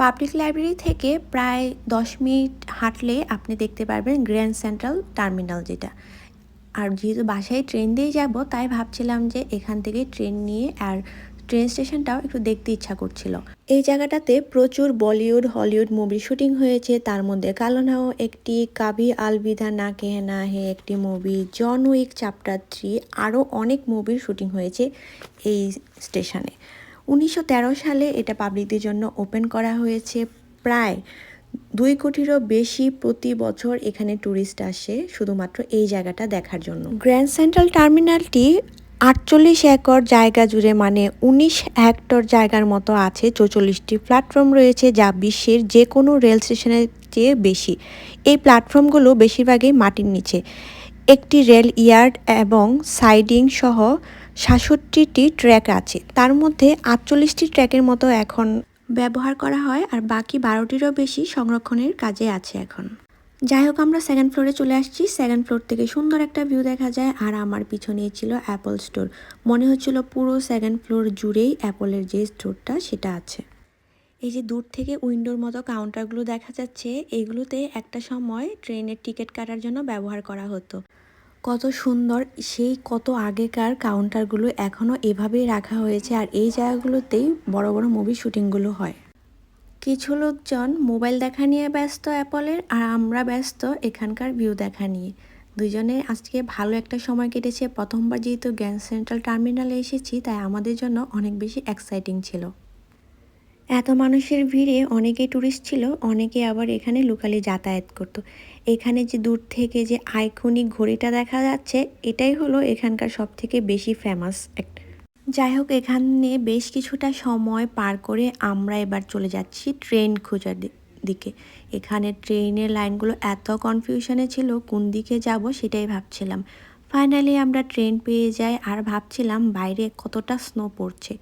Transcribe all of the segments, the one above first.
Public library থেকে প্রায় দশ মিনিট হাঁটলে আপনি দেখতে পারবেন গ্র্যান্ড সেন্ট্রাল টার্মিনাল যেটা। আর যেহেতু বাসায় ট্রেন দিয়ে যাব, তাই ভাবছিলাম যে এখান থেকে ট্রেন নিয়ে আর ট্রেন স্টেশনটাও একটু দেখতে ইচ্ছা করছিল। এই জায়গাটাতে প্রচুর বলিউড, হলিউড মুভি শুটিং হয়েছে। তার মধ্যে কালনাও একটি কাবি আলবিদা না কেহে না হে একটি movie, John Wick chapter three, আরও অনেক মুভির শুটিং হয়েছে এই স্টেশনে। উনিশশো তেরো সালে এটা পাবলিকদের জন্য ওপেন করা হয়েছে। প্রায় দুই কোটিরও বেশি প্রতি বছর এখানে ট্যুরিস্ট আসে শুধুমাত্র এই জায়গাটা দেখার জন্য। গ্র্যান্ড সেন্ট্রাল টার্মিনালটি আটচল্লিশ একর জায়গা জুড়ে মানে উনিশ হেক্টর জায়গার মতো আছে। চৌচল্লিশটি প্ল্যাটফর্ম রয়েছে যা বিশ্বের যে কোনো রেল স্টেশনের চেয়ে বেশি। এই প্ল্যাটফর্মগুলো বেশিরভাগই মাটির নিচে। একটি রেল ইয়ার্ড এবং সাইডিং সহ সাতষট্টিটি ট্র্যাক আছে। তার মধ্যে আটচল্লিশটি ট্র্যাকের মতো এখন ব্যবহার করা হয় আর বাকি বারোটিরও বেশি সংরক্ষণের কাজে আছে এখন। যাই হোক, আমরা সেকেন্ড ফ্লোরে চলে আসছি। সেকেন্ড ফ্লোর থেকে সুন্দর একটা ভিউ দেখা যায় আর আমার পিছনেই ছিল অ্যাপল স্টোর মনে হচ্ছিল পুরো সেকেন্ড ফ্লোর জুড়েই অ্যাপলের যে স্টোরটা সেটা আছে। এই যে দূর থেকে উইন্ডোর মতো কাউন্টারগুলো দেখা যাচ্ছে, এগুলোতে একটা সময় ট্রেনের টিকিট কাটার জন্য ব্যবহার করা হতো। কত সুন্দর, সেই কত আগেকার কাউন্টারগুলো এখনও এভাবেই রাখা হয়েছে আর এই জায়গাগুলোতেই বড় বড় মুভি শুটিংগুলো হয়। কিছু লোকজন মোবাইল দেখা নিয়ে ব্যস্ত অ্যাপলের আর আমরা ব্যস্ত এখানকার ভিউ দেখা নিয়ে। দুজনে আজকে ভালো একটা সময় কেটেছে। প্রথমবার যেহেতু গ্যাস সেন্ট্রাল টার্মিনালে এসেছি, তাই আমাদের জন্য অনেক বেশি এক্সাইটিং ছিল। এত মানুষের ভিড়ে অনেকে ট্যুরিস্ট ছিল, অনেকে আবার এখানে লোকালি যাতায়াত করতো। এখানে যে দূর থেকে যে আইকনিক ঘড়িটা দেখা যাচ্ছে, এটাই হলো এখানকার সব থেকে বেশি ফেমাস একটা যাই হোক, এখানে বেশ কিছুটা সময় পার করে আমরা এবার চলে যাচ্ছি ট্রেন খোঁজার দিকে। এখানে ট্রেনের লাইনগুলো এত কনফিউশনে ছিল, কোন দিকে যাব সেটাই ভাবছিলাম। ফাইনালি আমরা ট্রেন পেয়ে যাই আর ভাবছিলাম বাইরে কতটা স্নো পড়ছে।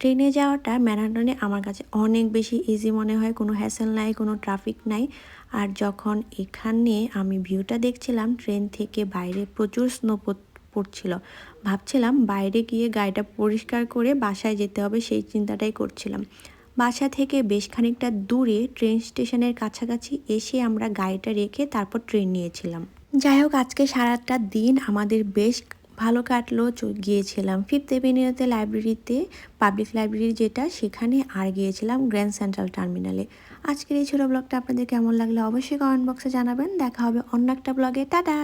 ট্রেনে যাওয়াটা ম্যারাথনে আমার কাছে অনেক বেশি ইজি মনে হয়, কোনো হ্যাসেল নাই, কোনো ট্রাফিক নাই। আর যখন এখানে আমি ভিউটা দেখছিলাম, ট্রেন থেকে বাইরে প্রচুর স্নো পড়ছিল। ভাবছিলাম বাইরে গিয়ে গাড়িটা পরিষ্কার করে বাসায় যেতে হবে, সেই চিন্তাটাই করছিলাম। বাসা থেকে বেশ খানিকটা দূরে ট্রেন স্টেশনের কাছাকাছি এসে আমরা গাড়িটা রেখে তারপর ট্রেন নিয়েছিলাম। যাই হোক, আজকে সারাটা দিন আমাদের বেশ ভালো কাটলো গিয়েছিলাম। ফিফথ এভিনিউতে লাইব্রেরিতে পাবলিক লাইব্রেরি যেটা, সেখানে আর গিয়েছিলাম গ্র্যান্ড সেন্ট্রাল টার্মিনালে আজকের এই ছোটো ব্লগটা আপনাদের কেমন লাগলে অবশ্যই কমেন্ট বক্সে জানাবেন। দেখা হবে অন্য একটা ব্লগে টাটা!